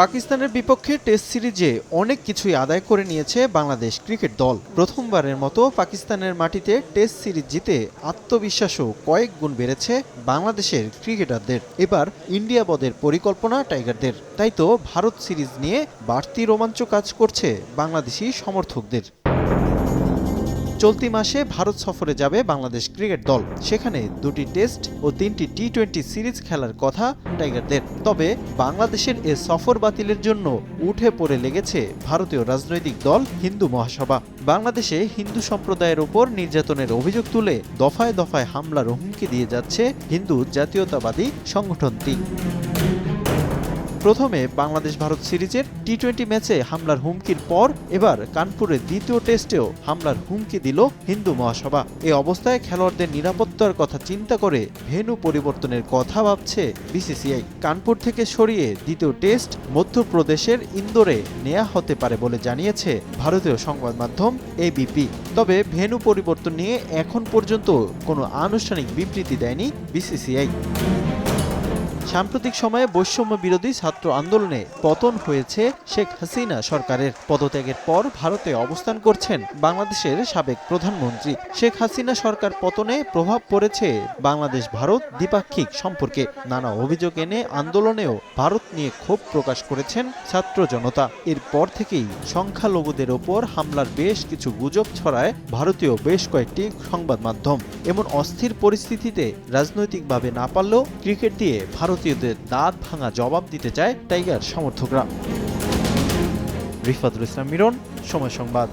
পাকিস্তানের বিপক্ষে টেস্ট সিরিজে অনেক কিছুই আদায় করে নিয়েছে বাংলাদেশ ক্রিকেট দল। প্রথমবারের মতো পাকিস্তানের মাটিতে টেস্ট সিরিজ জিতে আত্মবিশ্বাসও কয়েক গুণ বেড়েছে বাংলাদেশের ক্রিকেটারদের। এবার ইন্ডিয়া বদের পরিকল্পনা টাইগারদের। তাই তো ভারত সিরিজ নিয়ে বাড়তি রোমাঞ্চ কাজ করছে বাংলাদেশি সমর্থকদের। চলতি মাসে ভারত সফরে যাবে বাংলাদেশ ক্রিকেট দল। সেখানে দুটি টেস্ট ও তিনটি টি টোয়েন্টি সিরিজ খেলার কথা টাইগারদের। তবে বাংলাদেশের এ সফর বাতিলের জন্য উঠে পড়ে লেগেছে ভারতীয় রাজনৈতিক দল হিন্দু মহাসভা। বাংলাদেশে হিন্দু সম্প্রদায়ের ওপর নির্যাতনের অভিযোগ তুলে দফায় দফায় হামলার হুমকি দিয়ে যাচ্ছে হিন্দু জাতীয়তাবাদী সংগঠনটি। প্রথমে বাংলাদেশ ভারত সিরিজের টি টোয়েন্টি ম্যাচে হামলার হুমকির পর এবার কানপুরের দ্বিতীয় টেস্টেও হামলার হুমকি দিল হিন্দু মহাসভা। এ অবস্থায় খেলোয়াড়দের নিরাপত্তার কথা চিন্তা করে ভেনু পরিবর্তনের কথা ভাবছে বিসিসিআই। কানপুর থেকে সরিয়ে দ্বিতীয় টেস্ট মধ্যপ্রদেশের ইন্দোরে নেয়া হতে পারে বলে জানিয়েছে ভারতীয় সংবাদ মাধ্যম এবিপি তবে ভেনু পরিবর্তন নিয়ে এখন পর্যন্ত কোনো আনুষ্ঠানিক বিবৃতি দেয়নি বিসিসিআই। সাম্প্রতিক সময়ে বৈষম্য বিরোধী ছাত্র আন্দোলনে পতন হয়েছে শেখ হাসিনা সরকারের। পদত্যাগের পর ভারতে অবস্থান করছেন বাংলাদেশের সাবেক প্রধানমন্ত্রী। শেখ হাসিনা সরকার পতনে প্রভাব পড়েছে বাংলাদেশ ভারত দ্বিপাক্ষিক সম্পর্কে। নানা অভিযোগ এনে আন্দোলনেও ভারত নিয়ে ক্ষোভ প্রকাশ করেছেন ছাত্র জনতা। এরপর থেকেই সংখ্যালঘুদের ওপর হামলার বেশ কিছু গুজব ছড়ায় ভারতীয় বেশ কয়েকটি সংবাদ মাধ্যম। এমন অস্থির পরিস্থিতিতে রাজনৈতিকভাবে না পারলেও ক্রিকেট দিয়ে ভারতীয়দের দাঁত ভাঙা জবাব দিতে চায় টাইগার সমর্থকরা। রিফাতুল ইসলাম মিরন সময় সংবাদ।